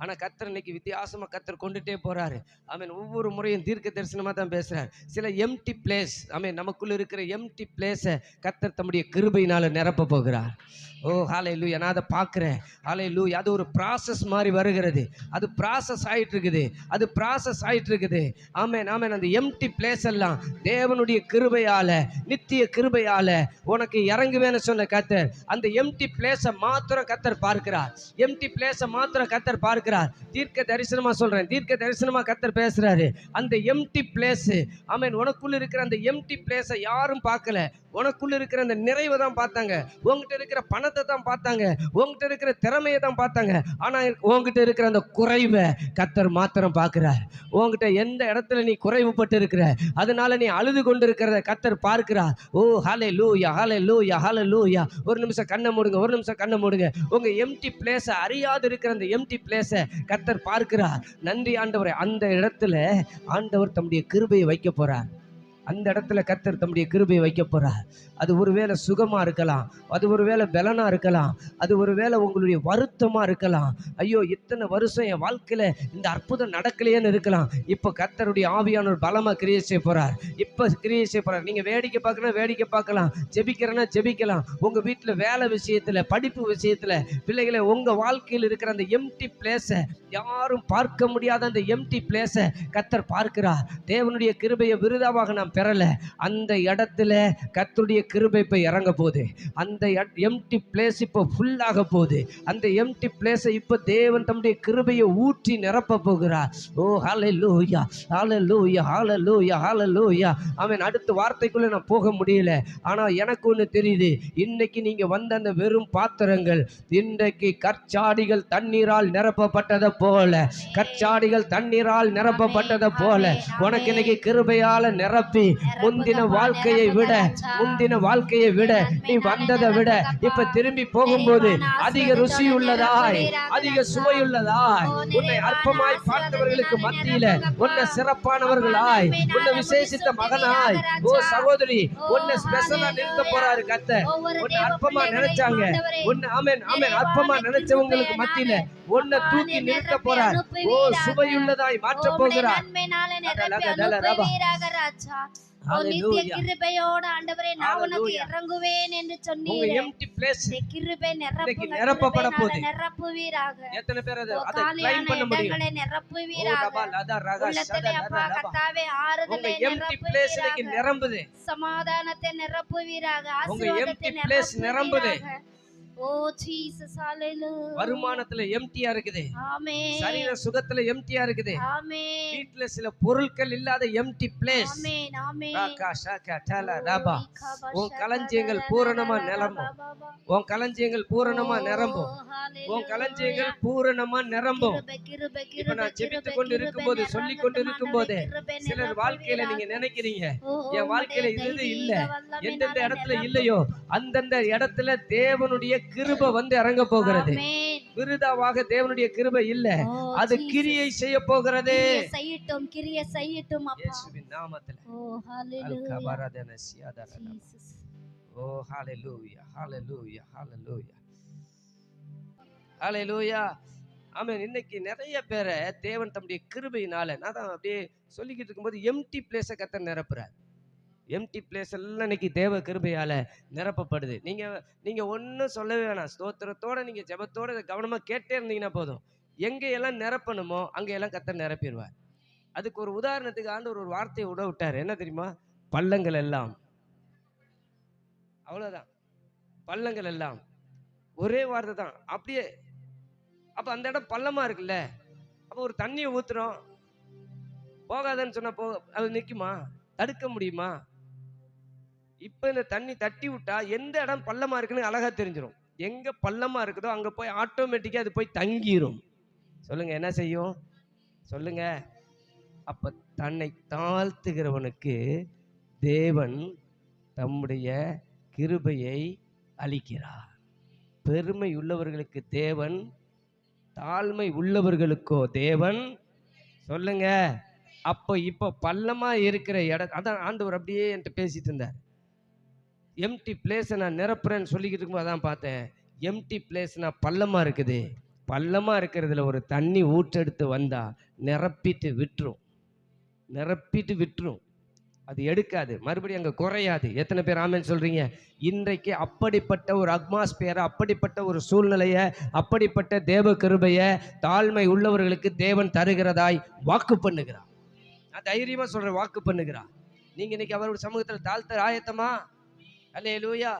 ஆனால் கத்தர் இன்னைக்கு வித்தியாசமாக கத்தர் கொண்டுட்டே போகிறாரு ஆமென் ஒவ்வொரு முறையும் தீர்க்க தரிசனமாக தான் பேசுகிறார் சில எம்டி பிளேஸ் ஆமென் நமக்குள்ளே இருக்கிற எம்டி பிளேஸை கத்தர் தம்முடைய கிருபையினால் நிரப்ப போகிறார். ஓ ஹாலை லூ நான் அதை பார்க்குறேன். ஹாலை லூ அது ஒரு ப்ராசஸ் மாதிரி வருகிறது. அது ப்ராசஸ் ஆகிட்டு இருக்குது அது ப்ராசஸ் ஆயிட்டு இருக்குது ஆமென் அந்த எம்டி பிளேஸ் எல்லாம் தேவனுடைய கிருபையால நித்திய கிருபையால உனக்கு இறங்குவேன்னு சொன்ன கத்தர் அந்த எம்டி பிளேஸை மாத்திரம் கத்தர் பார்க்கிறார். எம்டி பிளேஸை மாத்திரம் கத்தர் பார்க்கிறார். தீர்க்க தரிசனமா சொல்றேன். தீர்க்க தரிசனமா கத்தர் பேசுகிறாரு அந்த எம்டி பிளேஸு ஆமீன் உனக்குள்ளே இருக்கிற அந்த எம்டி பிளேஸை யாரும் பார்க்கல. உனக்குள்ள இருக்கிற அந்த நிறைவை தான் பார்த்தாங்க. உங்ககிட்ட இருக்கிற பணத்தை தான் பார்த்தாங்க. உங்ககிட்ட இருக்கிற திறமையை தான் பார்த்தாங்க. ஆனால் உங்ககிட்ட இருக்கிற அந்த குறைவை கத்தர் மாத்திரம் பார்க்குறார். உங்ககிட்ட எந்த இடத்துல நீ குறைவுபட்டு இருக்கிற அதனால நீ அழுது கொண்டு இருக்கிறத கத்தர் பார்க்கிறார். ஓ ஹாலே லூயா ஹாலே லூயா ஹாலே லூயா ஒரு நிமிஷம் கண்ணை மூடுங்க ஒரு நிமிஷம் கண்ணை மூடுங்க. உங்கள் எம்டி பிளேஸை அறியாது இருக்கிற அந்த எம்டி பிளேஸை கத்தர் பார்க்கிறார். நன்றி ஆண்டவரை அந்த இடத்துல ஆண்டவர் தம்முடைய கிருபையை வைக்க போகிறார் அந்த இடத்துல கத்தர் தம்முடைய கிருபையை வைக்க போகிறார் அது ஒருவேளை சுகமாக இருக்கலாம் அது ஒருவேளை பலனாக இருக்கலாம் அது ஒருவேளை உங்களுடைய வருத்தமாக இருக்கலாம். ஐயோ இத்தனை வருஷம் என் வாழ்க்கையில் இந்த அற்புதம் நடக்கலையேன்னு இருக்கலாம். இப்போ கத்தருடைய ஆவியானோர் பலமாக கிரியை செய்ய போறார். இப்போ கிரியை செய்ய போகிறார் நீங்கள் வேடிக்கை பார்க்கணும் வேடிக்கை பார்க்கலாம். ஜெபிக்கிறேன்னா ஜெபிக்கலாம். உங்கள் வீட்டில் வேலை விஷயத்தில் படிப்பு விஷயத்தில் பிள்ளைகளை உங்கள் வாழ்க்கையில் இருக்கிற அந்த எம்டி பிளேஸை யாரும் பார்க்க முடியாத அந்த எம்டி பிளேஸை கத்தர் பார்க்கிறார். தேவனுடைய கிருபையை விருதாவாக நாம் பெறலை. அந்த இடத்துல கத்தருடைய கிருபை இப்போ இறங்க போகுது அந்த எம்டி பிளேஸ் இப்போ ஃபுல்லாக போகுது. அந்த எம்டி பிளேஸை இப்போ தேவன் தம்முடைய கிருபையை ஊற்றி நிரப்ப போகிறார். ஓ ஹாலே லூயா ஹாலே லூயா ஹாலே லூயா ஹாலே லூயா அவன் அடுத்த வார்த்தைக்குள்ளே நான் போக முடியல. ஆனால் எனக்கு ஒன்று தெரியுது. இன்னைக்கு நீங்கள் வந்த அந்த வெறும் பாத்திரங்கள் இன்றைக்கு கற்சாடிகள் தண்ணீரால் நிரப்பப்பட்டதை போல கற்சாடிகள் தண்ணீரால் நிரப்பப்பட்டதை போல உனக்கு இன்னைக்கு கிருபையால் நிரப்பி முந்தின வாழ்க்கையை விட முந்தின வாழ்க்கையை விட நீ வந்ததை விட இப்ப திரும்பி போகும்போது அதிக ருசி உள்ளதாய் அதிக சுவையுள்ளதாய். உன்னை அற்பமாய் பார்த்தவர்களுக்கு மத்தியில உன்னை சிறப்பானவர்களாய் உன்னை விசேஷித்த மகனாய். ஓ சகோதரி உன்னை ஸ்பெஷலா நிறுத்த போறாரு கத்த. உன்னை அற்பமா நினைச்சாங்க. உன்னை ஆமென் ஆமென் அற்பமா நினைச்சவங்களுக்கு மத்தியில உன்னை தூக்கி நிறுத்த போறார். ஓ சுவையுள்ளதாய் மாற்ற போகிறார். Hallelujah. கிருபையோட ஆண்டவரே நான் உனக்கு Hallelujah. இறங்குவேன் என்று சொன்னீரே. எம்டி கிருபை நிரப்பப்பட போகுது. நிரப்புவீராக. எத்தனை பேர் அதை ஓ, அதை காலியான கிளைம் பண்ண முடியும்? இடங்களை ஓ, நிரப்புவீராக ரபா, லதா, ரகா, உள்ளத்திலே சதா, அப்பா உங்க ஆறுதலை நிரப்புவீராக. சமாதானத்தை நிரப்புவீராக. ஆசீர்வாதத்தை. நிரப்புவீராக. ஓ ஜீசஸ் ஹalleluya வருமானத்துல எம்டியா இருக்குது. ஆமென் சரீர சுகத்துல எம்டியா இருக்குது. ஆமென் வீட்டுல சில பொருட்கள் இல்லாத எம்டி பிளேஸ் ஆமென் ஆமென் ராகா, ஷாகா, டலா, ரபா. உன் களஞ்சியங்கள் பூரணமா நிரம்பும். உன் களஞ்சியங்கள் பூரணமா நிரம்பும். உன் களஞ்சியங்கள் பூரணமா நிரம்பும். இப்ப நான் ஜெபித்து கொண்டு இருக்கும்போது சொல்லிக் கொண்டு இருக்கும்போது சிலர். வாழ்க்கையில நீங்க நினைக்கிறீங்க என் வாழ்க்கையில இது இல்ல. எந்தெந்த இடத்துல. இல்லையோ அந்தந்த இடத்துல தேவனுடைய கிருபை வந்து இறங்க போகிறது. விருதாவாக தேவனுடைய கிருபை இல்ல. அது. கிரியை செய்ய போகிறது. செய்யட்டும் கிரிய செய்யட்டும் இயேசுவின் நாமத்துல. ஓ ஹalleluya. அல்கபரதன சியாதரன. ஓ ஹalleluya ஹalleluya ஹalleluya. ஹalleluya. ஆமென். இன்னைக்கு நிறைய பேரை தேவன் தம்முடைய கிருபையினால நான் தான் அப்படியே சொல்லிக்கிட்டு இருக்கும்போது எம்டி பிளேஸை கத்த நிரப்புறார். எம்டி பிளேஸ் எல்லாம் இன்னைக்கு தேவ கிருபையால நிரப்பப்படுது. நீங்க நீங்க ஒன்றும் சொல்லவே வேணாம். ஸ்தோத்திரத்தோட நீங்க ஜெபத்தோட இதை கவனமா கேட்டே இருந்தீங்கன்னா போதும். எங்க எல்லாம் நிரப்பணுமோ அங்க எல்லாம் கத்த நிரப்பிடுவார். அதுக்கு ஒரு உதாரணத்துக்கு ஆண்டவர் ஒரு வார்த்தையை விட விட்டார். என்ன தெரியுமா? பள்ளங்கள் எல்லாம். அவ்வளோதான் பள்ளங்கள் எல்லாம். ஒரே வார்த்தை தான். அப்படியே அப்போ அந்த இடம் பள்ளமா இருக்குல்ல? அப்போ ஒரு தண்ணியை ஊத்துறோம். போகாதன்னு சொன்னா போ அது நிற்குமா தடுக்க முடியுமா? இப்போ இந்த தண்ணி தட்டி விட்டா எந்த இடம் பள்ளமா இருக்குன்னு அழகா தெரிஞ்சிடும் எங்க பள்ளமா இருக்குதோ அங்க போய் ஆட்டோமேட்டிக்கா அது போய் தங்கிரும். சொல்லுங்க என்ன செய்யும்? சொல்லுங்க. அப்ப தன்னை தாழ்த்துகிறவனுக்கு தேவன் தம்முடைய கிருபையை அளிக்கிறார். பெருமை உள்ளவர்களுக்கு தேவன் தாழ்மை உள்ளவர்களுக்கோ தேவன்? சொல்லுங்க. அப்போ இப்போ பள்ளமாக இருக்கிற இடம் அதான் ஆண்டவர் அப்படியே என்கிட்ட பேசிட்டு இருந்தார். எம்டி பிளேஸை நான் நிரப்புறேன்னு சொல்லிக்கிட்டு இருக்கும்போது தான் பார்த்தேன். எம்டி பிளேஸ் நான் இருக்குது. பள்ளமாக இருக்கிறதுல ஒரு தண்ணி ஊற்றெடுத்து வந்தால் நிரப்பிட்டு விட்டுரும். நிரப்பிட்டு விட்டுரும். அது எடுக்காது. மறுபடியும் அங்கே குறையாது. எத்தனை பேர் ஆமேன்னு சொல்கிறீங்க இன்றைக்கு அப்படிப்பட்ட ஒரு அட்மாஸ்பியரை அப்படிப்பட்ட ஒரு சூழ்நிலையை அப்படிப்பட்ட தேவ கிருபையை தாழ்மை உள்ளவர்களுக்கு தேவன் தருகிறதாய் வாக்கு பண்ணுகிறார். நான் தைரியமாக சொல்கிறேன் வாக்கு பண்ணுகிறார். நீங்கள் இன்றைக்கி அவருடைய சமூகத்தில் தாழ்த்த ஆயத்தமா? அல்லேலூயா